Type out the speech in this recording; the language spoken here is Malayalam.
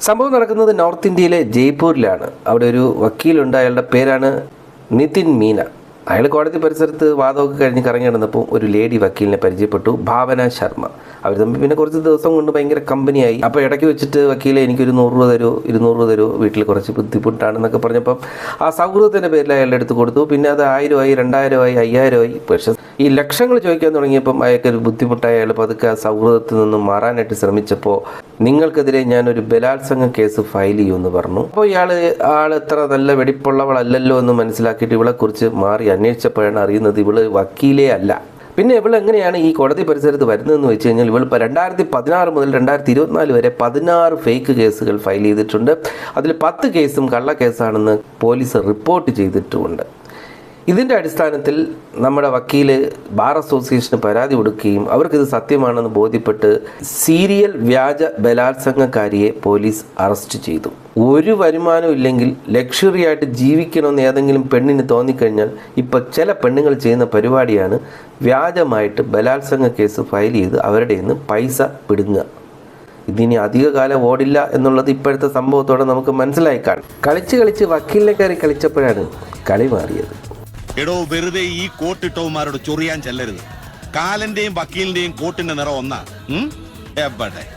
സംഭവം നടക്കുന്നത് നോർത്ത് ഇന്ത്യയിലെ ജയ്പൂരിലാണ്. അവിടെ ഒരു വക്കീലുണ്ട് അയാളുടെ പേരാണ് നിതിൻ മീന. അയാൾ കോടതി പരിസരത്ത് വാദമൊക്കെ കഴിഞ്ഞ് കറങ്ങി നടന്നപ്പോൾ ഒരു ലേഡി വക്കീലിനെ പരിചയപ്പെട്ടു ഭാവന ശർമ്മ. അവർ തമ്മിൽ പിന്നെ കുറച്ച് ദിവസം കൊണ്ട് ഭയങ്കര കമ്പനിയായി. അപ്പോൾ ഇടയ്ക്ക് വെച്ചിട്ട് വക്കീലെ എനിക്കൊരു നൂറ് രൂപ തരൂ ഇരുന്നൂറ് രൂപ തരൂ വീട്ടിൽ കുറച്ച് ബുദ്ധിമുട്ടാണെന്നൊക്കെ പറഞ്ഞപ്പം ആ സൗഹൃദത്തിന്റെ പേരിൽ അയാളുടെ അടുത്ത് കൊടുത്തു. പിന്നെ അത് ആയിരമായി രണ്ടായിരമായി അയ്യായിരമായി. പക്ഷേ ഈ ലക്ഷങ്ങൾ ചോദിക്കാൻ തുടങ്ങിയപ്പം അയാൾക്കൊരു ബുദ്ധിമുട്ടായ. അയാൾ പതുക്കെ ആ സൗഹൃദത്തിൽ നിന്നും മാറാനായിട്ട് ശ്രമിച്ചപ്പോൾ നിങ്ങൾക്കെതിരെ ഞാനൊരു ബലാത്സംഗ കേസ് ഫയൽ ചെയ്യുമെന്ന് പറഞ്ഞു. അപ്പോൾ ഇയാൾ ആൾ എത്ര നല്ല വെടിപ്പുള്ളവളല്ലല്ലോ എന്ന് മനസ്സിലാക്കിയിട്ട് ഇവളെക്കുറിച്ച് മാറി അന്വേഷിച്ചപ്പോഴാണ് അറിയുന്നത് ഇവൾ വക്കീലേ അല്ല. പിന്നെ ഇവൾ എങ്ങനെയാണ് ഈ കോടതി പരിസരത്ത് വരുന്നതെന്ന് വെച്ച് കഴിഞ്ഞാൽ ഇവൾ ഇപ്പോൾ രണ്ടായിരത്തി പതിനാറ് മുതൽ രണ്ടായിരത്തി ഇരുപത്തിനാല് വരെ പതിനാറ് ഫേക്ക് കേസുകൾ ഫയൽ ചെയ്തിട്ടുണ്ട്. അതിൽ പത്ത് കേസും കള്ളക്കേസാണെന്ന് പോലീസ് റിപ്പോർട്ട് ചെയ്തിട്ടുമുണ്ട്. ഇതിന്റെ അടിസ്ഥാനത്തിൽ നമ്മുടെ വക്കീൽ ബാർ അസോസിയേഷന് പരാതി കൊടുക്കുകയും അവർക്കിത് സത്യമാണെന്ന് ബോധ്യപ്പെട്ട് സീരിയൽ വ്യാജ ബലാത്സംഗക്കാരിയെ പോലീസ് അറസ്റ്റ് ചെയ്തു. ഒരു വരുമാനം ഇല്ലെങ്കിൽ ലക്ഷറി ആയിട്ട് ജീവിക്കണമെന്ന് ഏതെങ്കിലും പെണ്ണിന് തോന്നിക്കഴിഞ്ഞാൽ ഇപ്പൊ ചില പെണ്ണുങ്ങൾ ചെയ്യുന്ന പരിപാടിയാണ് വ്യാജമായിട്ട് ബലാത്സംഗ കേസ് ഫയൽ ചെയ്ത് അവരുടെ നിന്ന് പൈസ പിടുങ്ങുക. ഇതിനി അധികകാലം ഓടില്ല എന്നുള്ളത് ഇപ്പോഴത്തെ സംഭവത്തോടെ നമുക്ക് മനസ്സിലായി കാണും. കളിച്ച് കളിച്ച് വക്കീലിനെ കയറി കളിച്ചപ്പോഴാണ് കളി മാറിയത്. എടോ വെറുതെ ഈ കോട്ടിട്ടവന്മാരോട് ചൊറിയാൻ ചെല്ലരുത്. കാലന്റെയും വക്കീലിന്റെയും കോട്ടിന്റെ നിറം ഒന്നാ. എവിടെ?